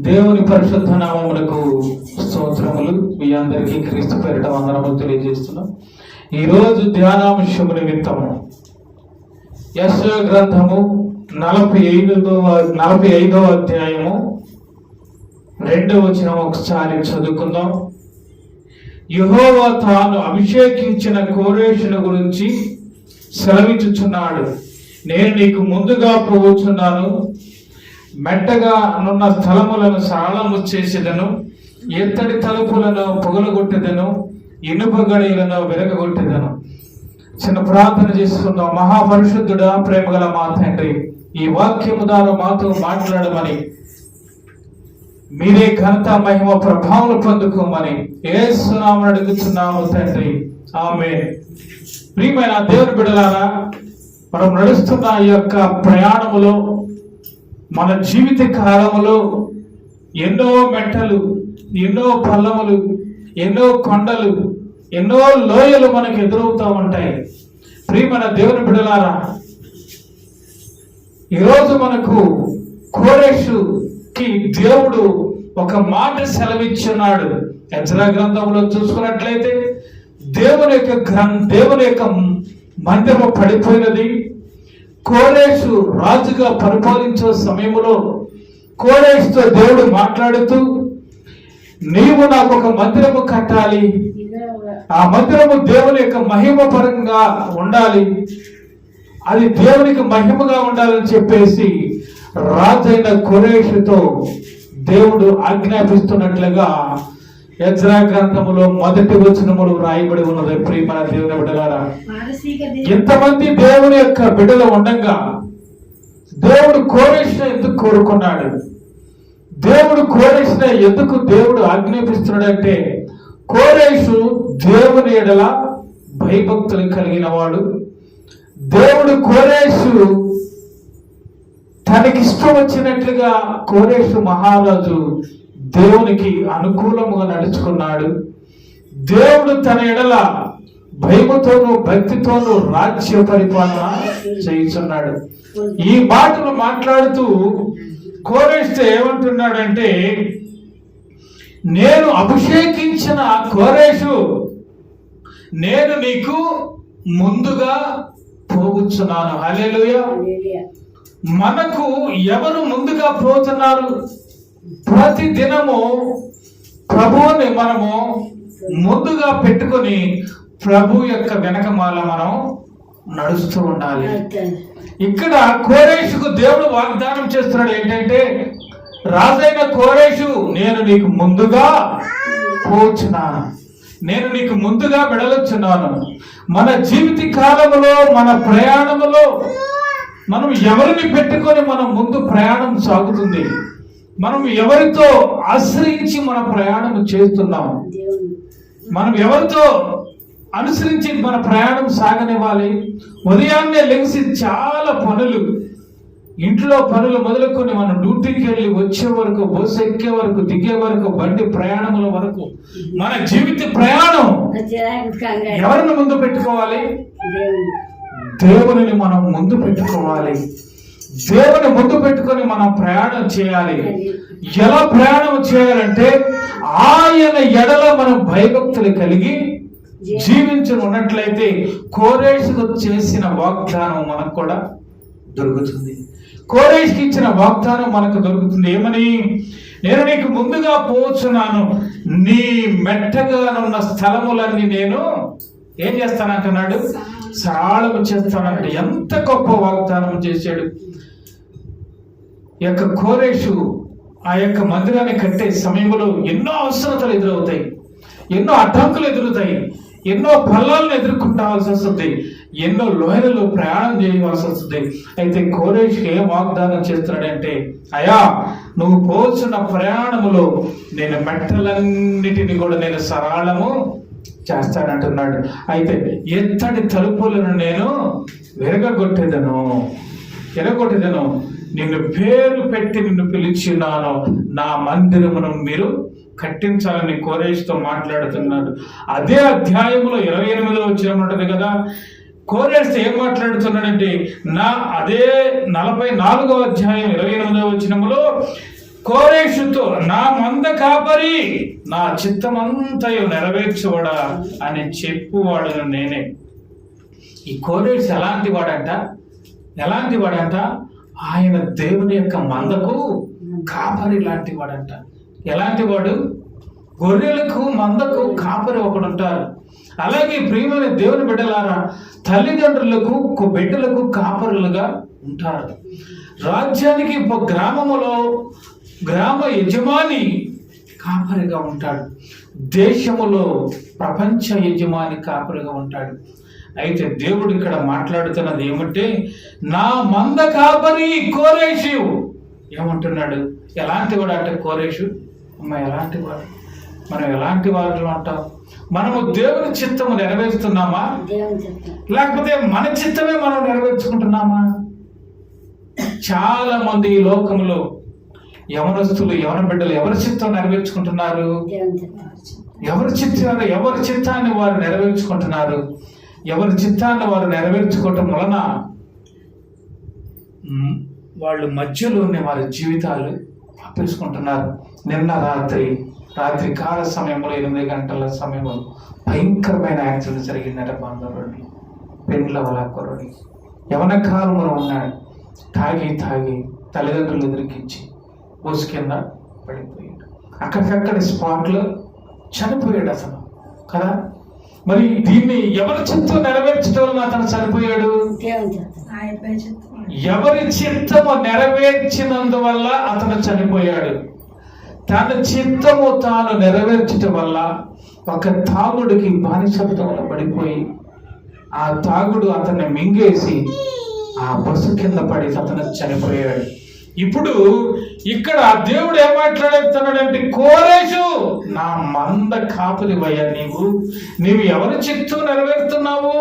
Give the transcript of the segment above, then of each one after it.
దేవుని పరిశుద్ధ నామములకు స్తోత్రములు. మీ అందరికీ క్రీస్తు పేరిట వందనములు తెలియజేస్తున్నాం. ఈరోజు ధ్యానాంశము నిమిత్తము. యశ గ్రంథము నలభై ఐదవ నలభై ఐదవ అధ్యాయము రెండవ వచ్చిన ఒకసారి చదువుకుందాం. యుహోవ తాను అభిషేకించిన కోరేషుని గురించి సెలవిచ్చుచున్నాడు. నేను నీకు ముందుగా పోవచ్చున్నాను మెట్టగా నున్న స్థలములను సరళము చేసేదను ఎత్తడి తలుపులను పొగలగొట్టెదను ఇనుప గడియలను విరగగొట్టెదను. చిన్న ప్రార్థన చేస్తున్నాం మహాపరిశుద్ధుడా ప్రేమగల మా తండ్రి ఈ వాక్యము ద్వారా మాతో మాట్లాడమని. మీరే ఘనత మహిమ ప్రభావం పొందుకోమని ఏ సునామని అడుగుతున్నాము తండ్రి. ఆమె ప్రియమైన దేవుని బిడలారా మనం నడుస్తున్న ఈ యొక్క ప్రయాణములో మన జీవిత కాలంలో ఎన్నో మెట్టలు ఎన్నో పల్లములు ఎన్నో కొండలు ఎన్నో లోయలు మనకు ఎదురవుతూ ఉంటాయి. ప్రియమైన దేవుని బిడలారా ఈరోజు మనకు కోరేషుకి దేవుడు ఒక మాట సెలవిచ్చున్నాడు. యజ్రా గ్రంథంలో చూసుకున్నట్లయితే దేవుని యొక్క గ్రం దేవుని యొక్క మందిరము పడిపోయినది. కోరేషు రాజుగా పరిపాలించే సమయంలో కోరేషుతో దేవుడు మాట్లాడుతూ నీవు నాకు ఒక మందిరము కట్టాలి. ఆ మందిరము దేవుని యొక్క మహిమ పరంగా ఉండాలి. అది దేవునికి మహిమగా ఉండాలని చెప్పేసి రాజైన కురేషుతో దేవుడు ఆజ్ఞాపిస్తున్నట్లుగా యజ్రా గ్రంథములో మొదటి వచనములు రాయబడి ఉన్నది. ప్రియమైన దేవుని బిడ్డలారా ఎంతమంది దేవుని యొక్క బిడ్డలు ఉండగా దేవుడు కోరేషును ఎందుకు కోరుకున్నాడు? దేవుడు కోరేషున ఎందుకు దేవుడు ఆజ్ఞాపిస్తున్నాడంటే కోరేషు దేవుని ఎడల భయభక్తులు కలిగిన వాడు. దేవుడు కోరేషు తనకిష్టం వచ్చినట్లుగా కోరేషు మహారాజు దేవునికి అనుకూలముగా నడుచుకున్నాడు. దేవుడు తన ఎడల భయముతోనూ భక్తితోనూ రాజ్య పరిపాలన చేయుచున్నాడు. ఈ మాటలు మాట్లాడుతూ కోరేస్తే ఏమంటున్నాడంటే నేను అభిషేకించిన కోరేషు నేను నీకు ముందుగా పోగుచున్నాను హల్లెలూయా. మనకు ఎవరు ముందుగా పోతున్నారు? ప్రతి దినము ప్రభువుని మనము ముందుగా పెట్టుకొని ప్రభు యొక్క వెనకమాల మనం నడుస్తూ ఉండాలి. ఇక్కడ కోరేషుకు దేవుడు వాగ్దానం చేస్తున్నాడు ఏంటంటే రాజైన కోరేషు నేను నీకు ముందుగా పోచున్నాను. నేను నీకు ముందుగా వెడలొచ్చున్నాను. మన జీవిత కాలంలో మన ప్రయాణములో మనం ఎవరిని పెట్టుకొని మనం ముందు ప్రయాణం సాగుతుంది? మనం ఎవరితో ఆశ్రయించి మన ప్రయాణం చేస్తున్నాం మనం ఎవరితో అనుసరించి మన ప్రయాణం సాగనివ్వాలి? ఉదయాన్నే లెగిసి చాలా పనులు ఇంట్లో పనులు మొదలుకొని మనం డ్యూటీకి వెళ్ళి వచ్చే వరకు బస్సు ఎక్కే వరకు దిగే వరకు బండి ప్రయాణముల వరకు మన జీవిత ప్రయాణం ఎవరిని ముందు పెట్టుకోవాలి? దేవునిని మనం ముందు పెట్టుకోవాలి. దేవుని ముందు పెట్టుకొని మనం ప్రయాణం చేయాలి. ఎలా ప్రయాణం చేయాలంటే ఆయన ఎడల మనం భయభక్తులు కలిగి జీవించి ఉన్నట్లయితే కోరేష్కు చేసిన వాగ్దానం మనకు కూడా దొరుకుతుంది. కోరేష్కి ఇచ్చిన వాగ్దానం మనకు దొరుకుతుంది. ఏమని? నేను నీకు ముందుగా పోచున్నాను. నీ మెట్టగా ఉన్న స్థలములన్నీ నేను ఏం చేస్తానంటున్నాడు? సరళము చేస్తానంటే ఎంత గొప్ప వాగ్దానం చేశాడు. యొక్క కోరేషు ఆ యొక్క మందిరాన్ని కట్టే సమయంలో ఎన్నో అవసరతలు ఎదురవుతాయి. ఎన్నో అడ్డంకులు ఎదురుతాయి. ఎన్నో ఫలాలను ఎదుర్కొంటాల్సి వస్తుంది. ఎన్నో లోయలలో ప్రయాణం చేయవలసి వస్తుంది. అయితే కోరేష్ ఏం వాగ్దానం చేస్తున్నాడంటే అయా నువ్వు పోల్చిన ప్రయాణములో నేను మెట్టలన్నిటిని కూడా నేను సరళము చేస్తానంటున్నాడు అయితే ఎత్తడి తలుపులను నేను విరగొట్టేదను విరగొట్టేదను. నిన్ను పేరు పెట్టి నిన్ను పిలిచినాను. నా మందిరమును మీరు కట్టించాలని కోరేష్తో మాట్లాడుతున్నాడు. అదే అధ్యాయంలో ఇరవై ఎనిమిదో వచ్చిన ఉంటుంది కదా? కోరేస్ ఏం మాట్లాడుతున్నాడంటే నా అదే నలభై నాలుగో అధ్యాయం ఇరవై ఎనిమిదో వచ్చినములో కోరేషుతో నా మంద కాపరి నా చిత్తమంతయు నెరవేర్చువాడా అని చెప్పువాడు నేనే. ఈ కోరేష్ ఎలాంటి వాడంట? ఎలాంటి వాడంట? ఆయన దేవుని యొక్క మందకు కాపరి లాంటి వాడంట. ఎలాంటి వాడు? గొర్రెలకు మందకు కాపరి ఒకడు ఉంటారు. అలాగే ప్రియమైన దేవుని బిడ్డలారా తల్లిదండ్రులకు బిడ్డలకు కాపరులుగా ఉంటారు. రాజ్యానికి ఒక గ్రామములో గ్రామ యజమాని కాపరిగా ఉంటాడు. దేశములో ప్రపంచ యజమాని కాపరిగా ఉంటాడు. అయితే దేవుడు ఇక్కడ మాట్లాడుతున్నది ఏమంటే నా మంద కాపరి కోరేషు. ఏమంటున్నాడు? ఎలాంటి వాడు అంటే కోరేషు? అమ్మ ఎలాంటి వాడు? మనం ఎలాంటి వాళ్ళు అంటాం మనము దేవుని చిత్తము నెరవేరుస్తున్నామా? లేకపోతే మన చిత్తమే మనం నెరవేర్చుకుంటున్నామా? చాలా మంది ఈ లోకంలో యవనస్తులు యవన బిడ్డలు ఎవరి చిత్తం నెరవేర్చుకుంటున్నారు? ఎవరి చిత్తాన్ని ఎవరి చిత్తాన్ని వారు నెరవేర్చుకుంటున్నారు? ఎవరి చిత్తాన్ని వారు నెరవేర్చుకోవటం వలన వాళ్ళు మధ్యలోనే వారి జీవితాలు అప్పేసుకుంటున్నారు నిన్న రాత్రి రాత్రి కాల సమయంలో ఎనిమిది గంటల సమయంలో భయంకరమైన యాక్సిడెంట్ జరిగిందట బందరుడిని పెండ్ల వాళ్ళ కుర్రడి యవన కాలంలో ఉన్నాడు. తాగి తాగి తల్లిదండ్రులు ఎదురికించి బోసు కింద పడిపోయాడు. అక్కడికక్కడ స్పాట్లో చనిపోయాడు అతను. కదా? మరి దీన్ని ఎవరి చిత్తం నెరవేర్చడం వలన అతను చనిపోయాడు? ఎవరి చిత్తము నెరవేర్చినందువల్ల అతను చనిపోయాడు? తన చిత్తము తాను నెరవేర్చటం వల్ల ఒక తాగుడికి బానిసత్వంలో పడిపోయి ఆ తాగుడు అతన్ని మింగేసి ఆ బస్సు కింద పడి అతను చనిపోయాడు. ఇప్పుడు ఇక్కడ దేవుడు ఏమాట్లాడుతున్నాడంటే కోరేషు నా మంద కాపులివయ్యా నీవు. నీవు ఎవరి చిత్తం నెరవేరుతున్నావు?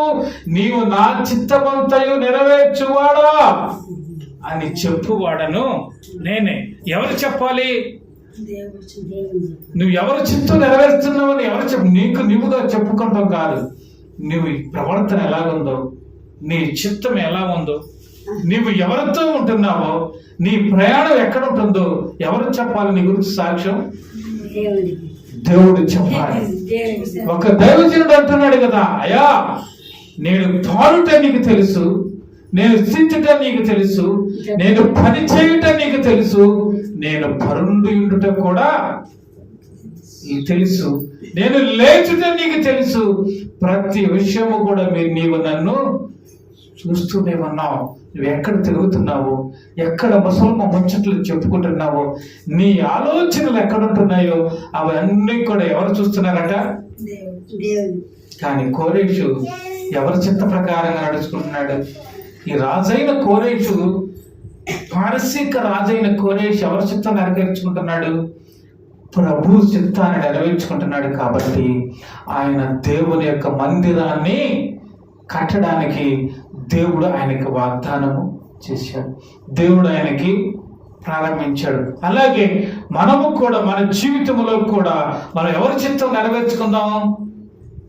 నీవు నా చిత్తమంతయు నెరవేర్చువాడా? అని చెప్పువాడను నేనే. ఎవరు చెప్పాలి? నువ్వు ఎవరు చిత్తం నెరవేరుస్తున్నావు అని ఎవరు చెప్పు నీకు నువ్వుగా చెప్పుకుంటాం కాదు. నువ్వు ప్రవర్తన ఎలాగుందో నీ చిత్తం ఎలా ఉందో నీవు ఎవరితో ఉంటున్నావో నీ ప్రయాణం ఎక్కడ ఉంటుందో ఎవరు చెప్పాలి నీ గురించి సాక్ష్యం? దేవుడు చెప్పాలి. ఒక దైవజనుడు అంటున్నాడు కదా అయ్యా నేను తాడుట నీకు తెలుసు నేను స్థించుట నీకు తెలుసు నేను పని చేయుట నీకు తెలుసు నేను పరుండి ఉండుట కూడా నీకు తెలుసు నేను లేచుట నీకు తెలుసు. ప్రతి విషయము కూడా మీరు నీవు నన్ను చూస్తూనే ఉన్నావు. నువ్వు ఎక్కడ తిరుగుతున్నావు ఎక్కడ ముసల్మ ముచ్చట్లు చెప్పుకుంటున్నావో నీ ఆలోచనలు ఎక్కడ ఉంటున్నాయో అవన్నీ కూడా ఎవరు చూస్తున్నారట? కానీ కోరేషు ఎవరి చిత్త ప్రకారంగా నడుచుకుంటున్నాడు? ఈ రాజైన కోరేషు పారసీక రాజైన కోరేషు ఎవరి చిత్తం నెరవేర్చుకుంటున్నాడు? ప్రభు చిత్తాన్ని నెరవేర్చుకుంటున్నాడు కాబట్టి ఆయన దేవుని యొక్క మందిరాన్ని కట్టడానికి దేవుడు ఆయనకి వాగ్దానము చేశాడు. దేవుడు ఆయనకి ప్రారంభించాడు. అలాగే మనము కూడా మన జీవితంలో కూడా మనం ఎవరి చిత్తం నెరవేర్చుకుందాం?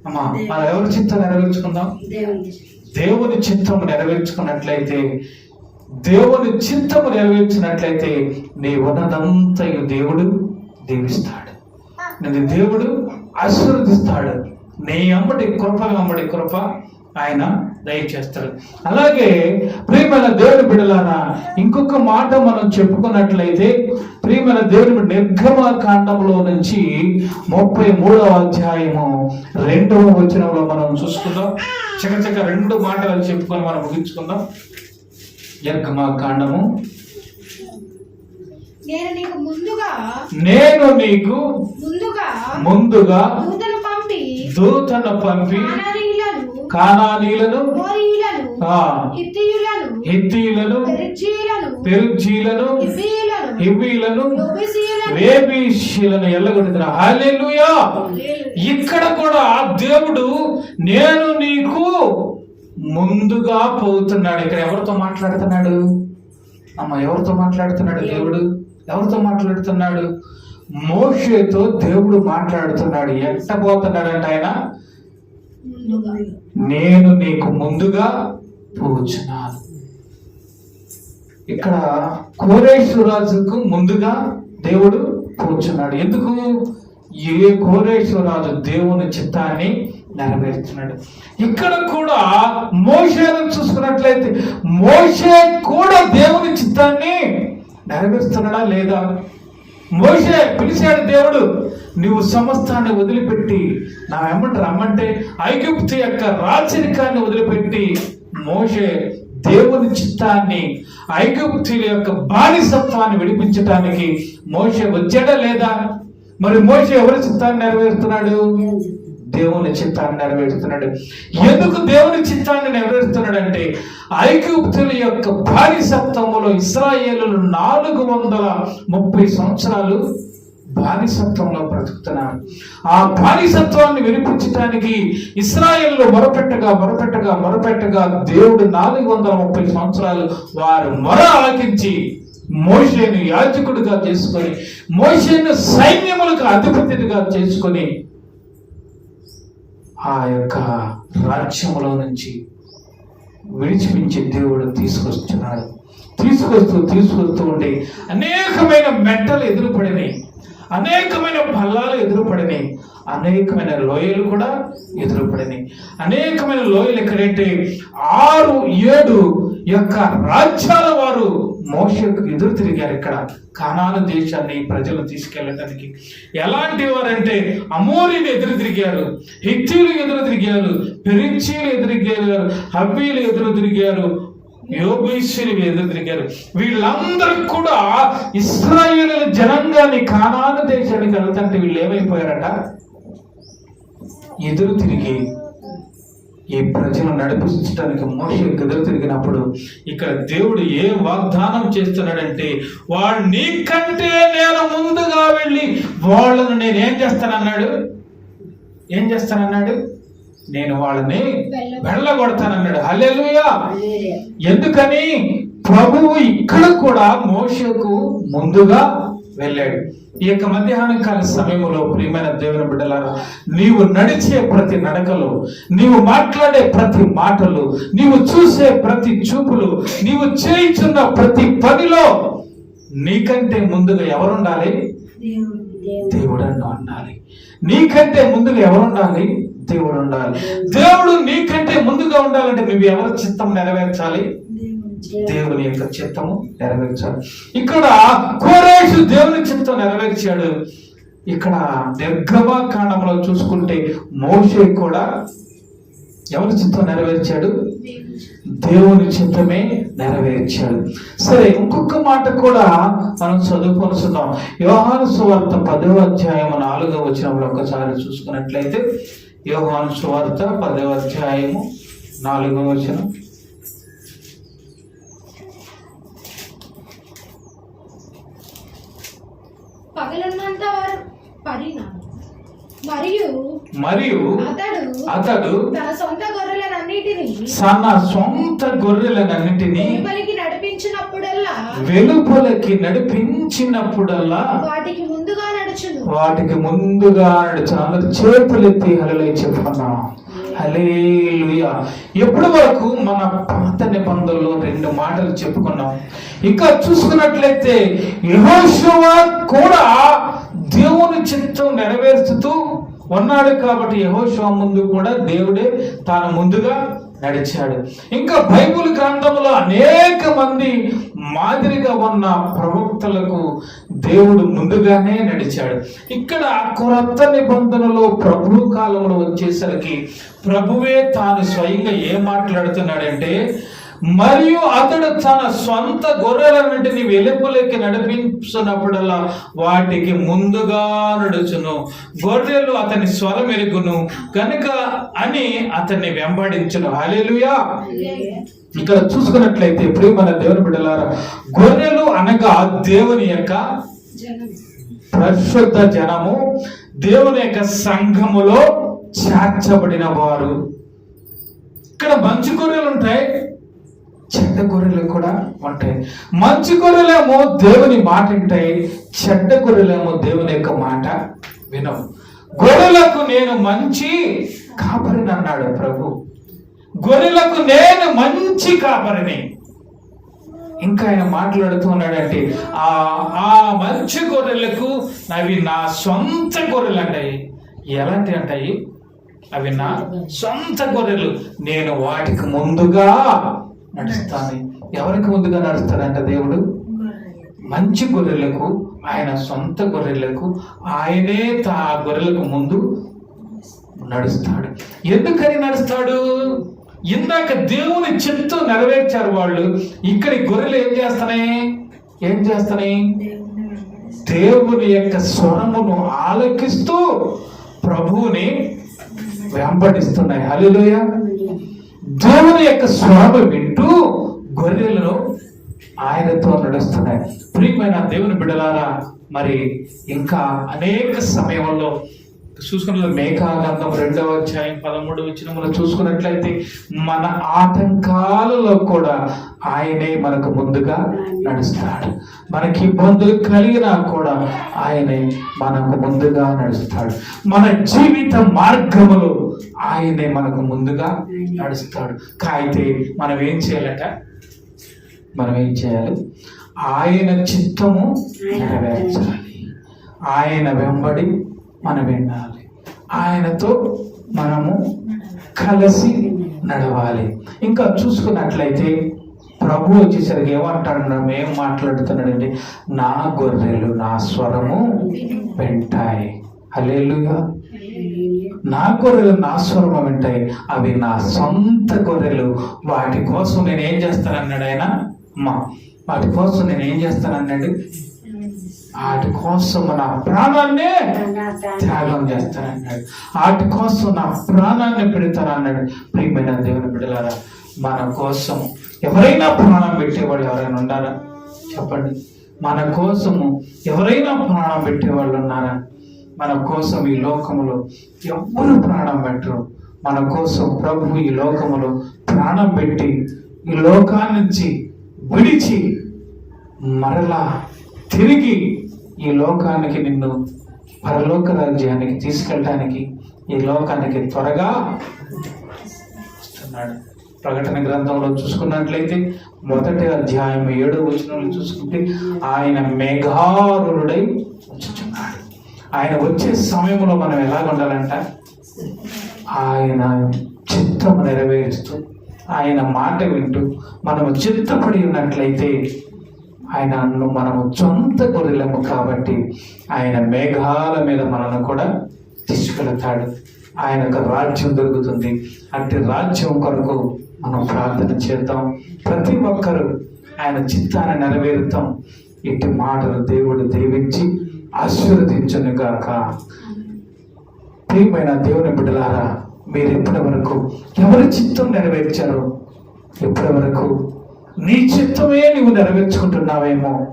అమ్మా మనం ఎవరి చిత్తం నెరవేర్చుకుందాం? దేవుని చిత్తం నెరవేర్చుకున్నట్లయితే దేవుని చిత్తము నెరవేర్చినట్లయితే నీ ఉన్నదంతయు దేవుడు దీవిస్తాడు. నేను దేవుడు ఆశీర్వదిస్తాడు. నీ అమ్మడి కృప అమ్మడి కృప ఆయన దయచేస్తాడు అలాగే ప్రియమైన దేవుని బిడలారా ఇంకొక మాట మనం చెప్పుకున్నట్లయితే ప్రియమైన దేవుని నిర్గమ కాండంలో నుంచి ముప్పై మూడవ అధ్యాయము రెండవ వచనంలో మనం చూసుకుందాం. చకచక రెండు మాటలు చెప్పుకొని మనం ముగించుకుందాం. నిర్గమ కాండము. నేను నీకు ముందుగా నేను నీకు ముందుగా ముందుగా దూతను పంపి దూతను పంపి కానానీలను పెరిజీయులను పెరుజీలను లోబిసీయులను వేబీషీలను ఎల్లగొడుతున్నారు హల్లెలూయా! ఇక్కడ కూడా దేవుడు నేను నీకు ముందుగా పోతున్నాడు. ఇక్కడ ఎవరితో మాట్లాడుతున్నాడు? అమ్మ ఎవరితో మాట్లాడుతున్నాడు దేవుడు? ఎవరితో మాట్లాడుతున్నాడు? మోషేతో దేవుడు మాట్లాడుతున్నాడు. ఎట్ట పోతున్నాడంట ఆయన? నేను నీకు ముందుగా పోచున్నాను. ఇక్కడ కోరేశ్వరాజుకు ముందుగా దేవుడు కూర్చున్నాడు ఎందుకు? ఏ కోరేశ్వరరాజు దేవుని చిత్తాన్ని నెరవేరుస్తున్నాడు ఇక్కడ కూడా మోషేను చూసుకున్నట్లయితే మోషే కూడా దేవుని చిత్తాన్ని నెరవేరుస్తున్నాడా లేదా? మోషే పిలిచాడు దేవుడు నువ్వు సమస్తాన్ని వదిలిపెట్టి నా వెంబట రమ్మంటే ఐగుప్తు యొక్క రాచరికాన్ని వదిలిపెట్టి మోషే దేవుని చిత్తాన్ని ఐగుప్తుల యొక్క బానిసత్వాన్ని విడిపించడానికి మోషే వచ్చాడా లేదా? మరి మోసే ఎవరి చిత్తాన్ని నెరవేరుతున్నాడు దేవుని చిత్తాన్ని నెరవేరుస్తున్నాడు. ఎందుకు దేవుని చిత్తాన్ని నెరవేరుస్తున్నాడు అంటే ఐగుప్తుల యొక్క బానిసత్వములో ఇస్రాయేలు నాలుగు వందల ముప్పై సంవత్సరాలు బానిసత్వంలో బ్రతుకుతున్నారు. ఆ బానిసత్వాన్ని వినిపించడానికి ఇస్రాయల్లో మొరపెట్టగా మొరపెట్టగా మొరపెట్టగా దేవుడు నాలుగు వందల ముప్పై సంవత్సరాలు వారు మొర ఆలకించి మోషేను యాజకుడిగా చేసుకొని మోషేను సైన్యములకు అధిపతిగా చేసుకొని ఆ యొక్క రాజ్యములో నుంచి విడిచిపించి దేవుడు తీసుకొస్తున్నాడు. తీసుకొస్తూ తీసుకొస్తూ ఉండి అనేకమైన మెట్టలు ఎదురుపడినాయి. అనేకమైన బల్లాలు ఎదురుపడినాయి. అనేకమైన లోయలు కూడా ఎదురుపడినాయి. అనేకమైన లోయలు ఎక్కడంటే ఆరు ఏడు యొక్క రాజ్యాల మోషకు ఎదురు తిరిగారు ఇక్కడ. కానాను దేశాన్ని ప్రజలు తీసుకెళ్ళడానికి ఎలాంటి వారంటే అమోరీలు ఎదురు తిరిగారు హిత్తీలు ఎదురు తిరిగారు పెరిచీలు ఎదురు తిరిగారు హబ్బీలు ఎదురు తిరిగారు యోగేశ్వరి ఎదురు తిరిగారు. వీళ్ళందరూ కూడా ఇస్రాయేల్ జనంగాన్ని కానాను దేశానికి వెళ్తుంటే వీళ్ళు ఏమైపోయారట? ఎదురు తిరిగి ఈ ప్రజలు నడిపించడానికి మోషే ఎదురు తిరిగినప్పుడు ఇక్కడ దేవుడు ఏ వాగ్దానం చేస్తున్నాడంటే వాడు నీకంటే నేను ముందుగా వెళ్ళి వాళ్ళను నేను ఏం చేస్తానన్నాడు? ఏం చేస్తానన్నాడు? నేను వాళ్ళని వెళ్ళగొడతానన్నాడు. హల్లెలూయా. హల్లెలూయా. ఎందుకని? ప్రభువు ఇక్కడ కూడా మోషకు ముందుగా వెళ్ళాడు. ఈ యొక్క మధ్యాహ్నం కాల సమయంలో ప్రియమైన దేవుని బిడ్డలారా నీవు నడిచే ప్రతి నడకలు నీవు మాట్లాడే ప్రతి మాటలు నీవు చూసే ప్రతి చూపులు నీవు చేయించున్న ప్రతి పనిలో నీకంటే ముందుగా ఎవరుండాలి? దేవుడన్న ఉండాలి. నీకంటే ముందుగా ఎవరుండాలి? దేవుడు ఉండాలి. దేవుడు నీకంటే ముందుగా ఉండాలంటే నువ్వు ఎవరి చిత్తం నెరవేర్చాలి? దేవుని యొక్క చిత్తము నెరవేర్చాడు ఇక్కడ కోరేషు దేవుని చిత్తం నెరవేర్చాడు. ఇక్కడ నిర్గమాకాండంలో చూసుకుంటే మోషే కూడా ఎవరి చిత్తం నెరవేర్చాడు? దేవుని చిత్తమే నెరవేర్చాడు. సరే ఇంకొక మాట కూడా మనం చదువుకొనిస్తున్నాం యోహాను సువార్త పదవ అధ్యాయం నాలుగవ వచనంలో ఒకసారి చూసుకున్నట్లయితే యోహాను సువార్త పదవ అధ్యాయము నాలుగవ వచనం పగలున్నంత వారు పరిణామం. మరియు మరియు అతడు అతడు తన సొంత గొర్రెలన్నిటిని తన సొంత గొర్రెలనన్నిటినీ వెలుపలికి నడిపించినప్పుడల్లా వెలుపలకి నడిపించినప్పుడల్లా వాటికి ముందుగా నడుచును. వాటికి ముందుగా నడిచిన. చేతులెత్తి హలలే చెప్పుకున్నాం. హలేలుయా ఎప్పటి వరకు మన పాత నిబంధనలో రెండు మాటలు చెప్పుకున్నాం. ఇంకా చూసుకున్నట్లయితే యెహోషువ కూడా దేవుని చిత్తం నెరవేర్చుతూ ఉన్నాడు కాబట్టి యహోశివ ముందు కూడా దేవుడే తాను ముందుగా నడిచాడు. ఇంకా బైబిల్ గ్రంథంలో అనేక మంది మాదిరిగా ఉన్న ప్రవక్తలకు దేవుడు ముందుగానే నడిచాడు. ఇక్కడ కొత్త నిబంధనలో ప్రభు కాలంలో వచ్చేసరికి ప్రభువే తాను స్వయంగా ఏం మాట్లాడుతున్నాడంటే మరియు అతడు తన సొంత గొర్రెలన్నింటిని వెలుపులకి నడిపించినప్పుడల్లా వాటికి ముందుగా నడుచును. గొర్రెలు అతని స్వరం ఎరుగును. కనుక అని అతన్ని వెంబడించను. హాలేలుయా ఇక్కడ చూసుకున్నట్లయితే ఇప్పుడు మన దేవుని బిడ్డలారా గొర్రెలు అనగా దేవుని యొక్క ప్రశుద్ధ పరిశుద్ధ జనము. దేవుని యొక్క సంఘములో చేర్చబడిన వారు. ఇక్కడ మంచి గొర్రెలు ఉంటాయి. చెడ్డ గొర్రెలు కూడా ఉంటాయి. మంచి గొర్రెలేమో దేవుని మాట వింటాయి చెడ్డ గొర్రెలేమో దేవుని యొక్క మాట వినవు. గొర్రెలకు నేను మంచి కాపరిని అన్నాడు ప్రభు. గొర్రెలకు నేను మంచి కాపరిని. ఇంకా ఆయన మాట్లాడుతూ ఉన్నాడంటే ఆ ఆ మంచి గొర్రెలకు అవి నా సొంత గొర్రెలు అంటాయి. ఎలాంటి అంటాయి? అవి నా సొంత గొర్రెలు. నేను వాటికి ముందుగా నడుస్తాను. ఎవరికి ముందుగా నడుస్తాడంట దేవుడు? మంచి గొర్రెలకు ఆయన సొంత గొర్రెలకు ఆయనే తా గొర్రెలకు ముందు నడుస్తాడు. ఎందుకని నడుస్తాడు? ఇందాక దేవుని చిత్తం నెరవేర్చారు వాళ్ళు. ఇక్కడి గొర్రెలు ఏం చేస్తున్నాయి? ఏం చేస్తున్నాయి? దేవుని యొక్క స్వరమును ఆలకిస్తూ ప్రభువుని వెంబడిస్తున్నాయి. హల్లెలూయ. దేవుని యొక్క స్వరము వింటూ గొర్రెలను ఆయనతో నడుస్తున్నాయి. ప్రియమైన దేవుని బిడ్డలారా మరి ఇంకా అనేక సమయంలో చూసుకున్న మేఘాగంధం రెండవ అధ్యాయం పదమూడు వచ్చిన చూసుకున్నట్లయితే మన ఆటంకాలలో కూడా ఆయనే మనకు ముందుగా నడుస్తాడు. మనకి ఇబ్బందులు కలిగినా కూడా ఆయనే మనకు ముందుగా నడుస్తాడు. మన జీవిత మార్గములు ఆయనే మనకు ముందుగా నడుస్తాడు. అయితే మనం ఏం చేయాలట? మనం ఏం చేయాలి? ఆయన చిత్తము నెరవేర్చాలి. ఆయన వెంబడి మనం వినాలి. ఆయనతో మనము కలిసి నడవాలి. ఇంకా చూసుకున్నట్లయితే ప్రభు వచ్చేసరికి ఏమంటాడు? ఏం మాట్లాడుతున్నాడంటే నా గొర్రెలు నా స్వరము వింటాయి. హల్లెలూయా. నా గొర్రెలు నా స్వరూపం వింటాయి అవి నా సొంత గొర్రెలు. వాటి కోసం నేను ఏం చేస్తానన్నాడు ఆయన? అమ్మా వాటి కోసం నేను ఏం చేస్తానన్నాడు? వాటి కోసం నా ప్రాణాన్ని త్యాగం చేస్తానన్నాడు. వాటి కోసం నా ప్రాణాన్ని పెడతానన్నాడు. ప్రియమైన దేవుని బిడ్డలారా మన కోసం ఎవరైనా ప్రాణం పెట్టేవాళ్ళు ఎవరైనా ఉన్నారా? చెప్పండి. మన కోసము ఎవరైనా ప్రాణం పెట్టేవాళ్ళు ఉన్నారా? మన కోసం ఈ లోకములో ఎవ్వరు ప్రాణం పెట్టరు? మన కోసం ప్రభు ఈ లోకములో ప్రాణం పెట్టి ఈ లోకాన్నించి విడిచి మరలా తిరిగి ఈ లోకానికి నిన్ను పరలోక రాజ్యానికి తీసుకెళ్ళడానికి ఈ లోకానికి త్వరగా వస్తున్నాడు. ప్రకటన గ్రంథంలో చూసుకున్నట్లయితే మొదటి అధ్యాయం ఏడో వచనంలో చూసుకుంటే ఆయన మేఘారుడై ఆయన వచ్చే సమయంలో మనం ఎలా ఉండాలంట? ఆయన చిత్తం నెరవేరుస్తూ ఆయన మాట వింటూ మనము చిత్తపడి ఉన్నట్లయితే ఆయనను మనము సొంత గొర్రెలము కాబట్టి ఆయన మేఘాల మీద మనల్ని కూడా తీసుకెళతాడు. యొక్క రాజ్యం దొరుకుతుంది. అంటే రాజ్యం కొరకు మనం ప్రార్థన చేద్దాం. ప్రతి ఒక్కరూ ఆయన చిత్తాన్ని నెరవేరుతాం. ఇటు మాటలు దేవుడు దీవించి ఆశీర్వదించను గాక ప్రియమైన దేవుని బిడ్డలారా మీరు ఇప్పటి వరకు ఎవరి చిత్తం నెరవేర్చారు ఇప్పటి వరకు నీ చిత్తమే నువ్వు నెరవేర్చుకుంటున్నావేమో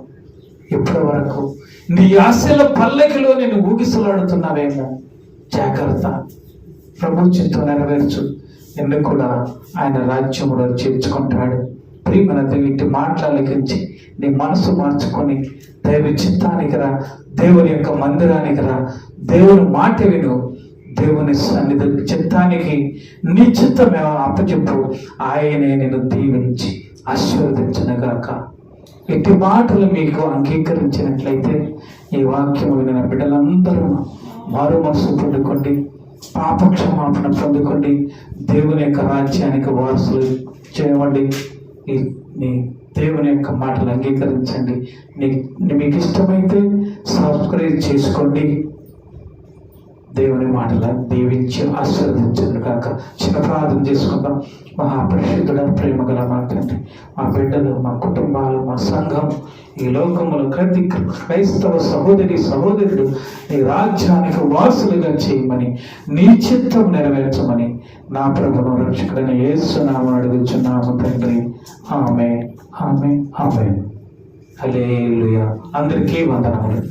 ఇప్పటి వరకు నీ ఆశల పల్లకిలో నేను ఊగిసలాడుతున్నావేమో జాగ్రత్త. ప్రభు చిత్తం నెరవేర్చు. ఎందుకు కూడా ఆయన రాజ్యంలో చేర్చుకుంటాడు. ప్రియమైన దేవుడి మాటలకించి నీ మనసు మార్చుకొని దైవ చిత్తానికి రా. దేవుని యొక్క మందిరానికి రా. దేవుని మాట విను. దేవుని సన్నిధి చిత్తానికి నీ చిత్తం అప్పచెప్పు. ఆయనే నేను దీవించి ఆశీర్వదించనగాక. ఎట్టి మాటలు మీకు అంగీకరించినట్లయితే ఈ వాక్యం విన బిడ్డలందరూ మారు మనసు పొందుకోండి. పాపక్షమాపణ పొందుకోండి. దేవుని యొక్క రాజ్యానికి వారసులు చేయవండి ఈ మీ దేవుని యొక్క మాటలు అంగీకరించండి. నీ- మీకు ఇష్టమైతే సబ్స్క్రైబ్ చేసుకోండి. దేవుని మాటల దీవించి ఆశీర్వదించండి కాక చిన్న ప్రార్థన చేసుకుందాం. మహాపరిశుద్ధుడ ప్రేమ గల మా తండ్రి మా బిడ్డలు మా కుటుంబాలు మా సంఘం ఈ లోకములో ప్రతి క్రైస్తవ సహోదరి సహోదరుడు నీ రాజ్యానికి వాసులుగా చేయమని నీ చిత్తం నెరవేర్చమని నా ప్రభును రక్షకుడైన యేసునామం అడుగుచున్నాము తండ్రి. ఆమె ఆమె ఆమె హల్లెలూయా. అందరికీ వందనములు.